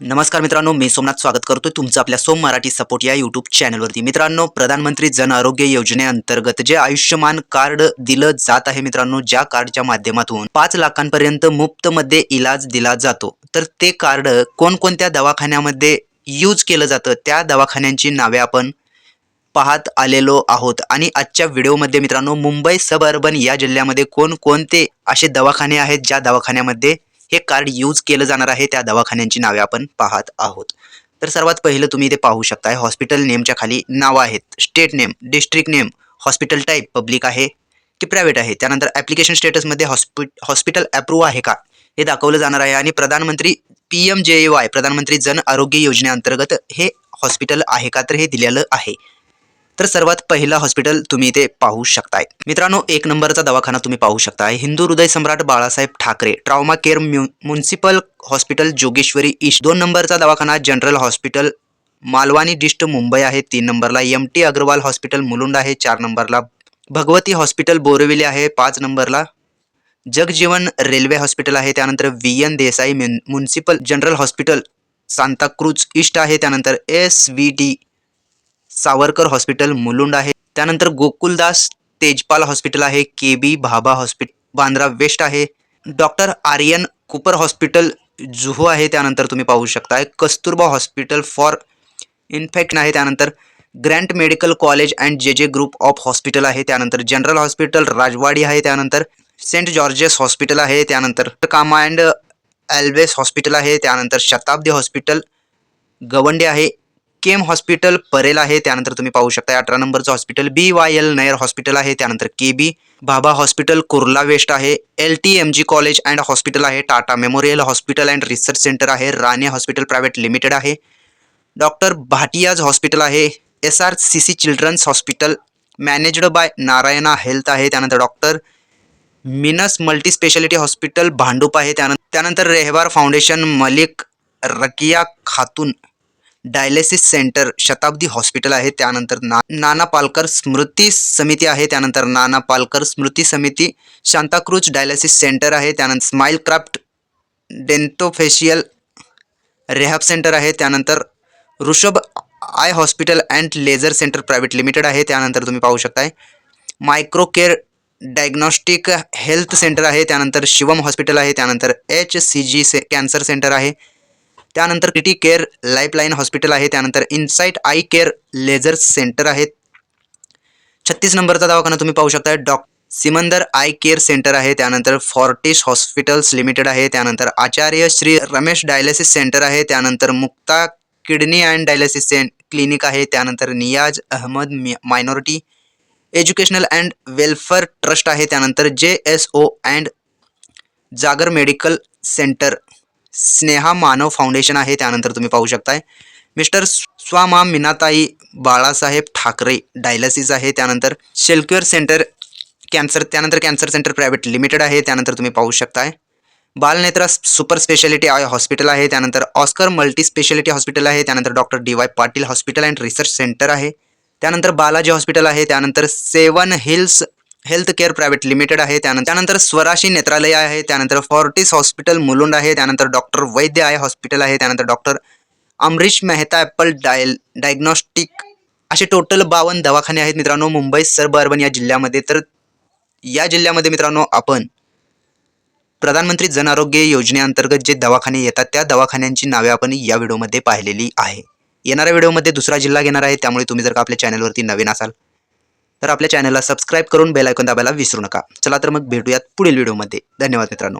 नमस्कार मित्रांनो मी सोमनाथ स्वागत करतो तुमचं आपल्या सोम मराठी सपोर्ट या यूट्यूब चॅनलवरती मित्रांनो प्रधानमंत्री जन आरोग्य योजनेअंतर्गत जे आयुष्यमान कार्ड दिलं जात आहे मित्रांनो ज्या कार्डच्या माध्यमातून पाच लाखांपर्यंत मुफ्तमध्ये इलाज दिला जातो. तर ते कार्ड कोणकोणत्या दवाखान्यामध्ये यूज केलं जातं? त्या दवाखान्यांची नावे आपण पाहत आलेलो आहोत. आणि आजच्या व्हिडिओमध्ये मित्रांनो मुंबई सब अर्बन या जिल्ह्यामध्ये कोणकोणते असे दवाखाने आहेत ज्या दवाखान्यामध्ये हे कार्ड यूज केलं जाणार आहे त्या दवाखान्यांची नावे आपण पाहत आहोत. तर सर्वात पहिलं तुम्ही इथे पाहू शकताय हॉस्पिटल नेमच्या खाली नावं आहेत. State name district name hospital type public आहे की प्रायव्हेट आहे? त्यानंतर ॲप्लिकेशन स्टेटसमध्ये हॉस्पि हॉस्पिटल अप्रूव्ह आहे का? हे दाखवलं जाणार आहे आणि प्रधानमंत्री पी एम जे वाय प्रधानमंत्री जन आरोग्य योजनेअंतर्गत हे हॉस्पिटल आहे का? तर हे दिलेलं आहे. तर सर्वात पहिलं हॉस्पिटल तुम्ही इथे पाहू शकताय. मित्रांनो एक नंबरचा दवाखाना तुम्ही पाहू शकताय. हिंदू हृदय सम्राट बाळासाहेब ठाकरे ट्रॉमा केअर म्यु म्युन्सिपल हॉस्पिटल जोगेश्वरी ईस्ट दोन नंबरचा दवाखाना general hospital Malvani district Mumbai आहे तीन नंबरला. M T Agarwal hospital Mulund आहे चार नंबरला. भगवती हॉस्पिटल बोरिवली आहे पाच नंबरला. जगजीवन रेल्वे हॉस्पिटल आहे त्यानंतर V N Desai municipal general hospital Santacruz east आहे त्यानंतर S V D Savarkar hospital Mulund आहे. त्यानंतर गोकुलदास तेजपाल हॉस्पिटल आहे K B Bhabha hospital Bandra west आहे. Doctor Aryan Cooper hospital Juhu आहे त्यानंतर तुम्ही पाहू शकताय. कस्तुरबा हॉस्पिटल फॉर इन्फेक्शन आहे त्यानंतर ग्रँट मेडिकल कॉलेज अँड जे जे ग्रुप ऑफ हॉस्पिटल आहे त्यानंतर जनरल हॉस्पिटल राजवाडी आहे त्यानंतर सेंट जॉर्जेस हॉस्पिटल आहे त्यानंतर कामा अँड ॲल्वेस हॉस्पिटल आहे त्यानंतर शताब्दी हॉस्पिटल गवंडे आहे केम हॉस्पिटल परेल आहे त्यानंतर तुम्ही पाहू शकता अठरा नंबरचं hospital B Y L Nair hospital आहे त्यानंतर K B Baba hospital Kurla west आहे L T M G college and hospital आहे Tata memorial hospital and research centre आहे राणे हॉस्पिटल प्रायव्हेट लिमिटेड आहे डॉक्टर भाटियाज हॉस्पिटल आहे S R C C children's hospital managed by Narayana health आहे त्यानंतर doctor मिनस multi speciality hospital Bhandup आहे त्यानंतर त्यानंतर रेहवार फाउंडेशन मलिक रकिया खातून. डायलिसिस सेंटर शताब्दी हॉस्पिटल आहे. त्यानंतर ना नाना पालकर स्मृती समिती आहे. त्यानंतर नाना पालकर स्मृती समिती शांताक्रूज डायलिसिस सेंटर आहे. त्यानंतर smile craft dentofacial rehab centre आहे. त्यानंतर Rishabh eye hospital and laser centre private limited आहे. त्यानंतर तुम्ही पाहू शकताय. Micro care diagnostic health centre आहे. त्यानंतर शिवम हॉस्पिटल आहे. त्यानंतर एच सी जी से कॅन्सर सेंटर आहे. त्यानंतर क्रिटी केअर लाईफलाईन हॉस्पिटल आहे. त्यानंतर insight eye care laser centre आहे. छत्तीस नंबरचा दवाखाना तुम्ही पाहू शकता. Doc Simandar eye care centre आहे. त्यानंतर फॉर्टिस हॉस्पिटल्स लिमिटेड आहे. त्यानंतर आचार्य श्री रमेश डायलिसिस सेंटर आहे. त्यानंतर Mukta kidney and dialysis clinic आहे. त्यानंतर Niyaz Ahmad minority educational and welfare trust आहे. त्यानंतर J S O and Jagar medical centre Sneha Manav foundation आहे त्यानंतर तुम्ही पाहू शकताय. मिस्टर स्वामा मीनाताई बाळासाहेब ठाकरे डायलिसिस आहे त्यानंतर शेल्क्युअर सेंटर कॅन्सर त्यानंतर कॅन्सर सेंटर प्रायव्हेट लिमिटेड आहे त्यानंतर तुम्ही पाहू शकताय. Balnetra super speciality eye hospital आहे त्यानंतर ऑस्कर मल्टी स्पेशालिटी हॉस्पिटल आहे त्यानंतर doctor D Y Patil hospital and research centre आहे. त्यानंतर बालाजी हॉस्पिटल आहे त्यानंतर seven hills health care private limited आहे. त्यानंतर त्यानंतर स्वराशी नेत्रालय आहे. त्यानंतर फॉर्टिस हॉस्पिटल मुलुंड आहे. त्यानंतर डॉक्टर वैद्य आहे हॉस्पिटल आहे. त्यानंतर doctor Amrish Mehta apple dial diagnostic असे टोटल बावन्न दवाखाने आहेत मित्रांनो मुंबई सर्ब अर्बन या जिल्ह्यामध्ये. तर या जिल्ह्यामध्ये मित्रांनो आपण प्रधानमंत्री जन आरोग्य योजनेअंतर्गत जे दवाखाने येतात त्या दवाखान्यांची नावे आपण या व्हिडिओमध्ये पाहिलेली आहे. येणाऱ्या व्हिडिओमध्ये दुसरा जिल्हा घेणार आहे. त्यामुळे तुम्ही जर का आपल्या चॅनलवरती नवीन असाल तर आपल्या चॅनलला सबस्क्राईब करून बेलायकॉन दाबायला विसरू नका. चला तर मग भेटूयात पुढील व्हिडिओमध्ये धन्यवाद मित्रांनो.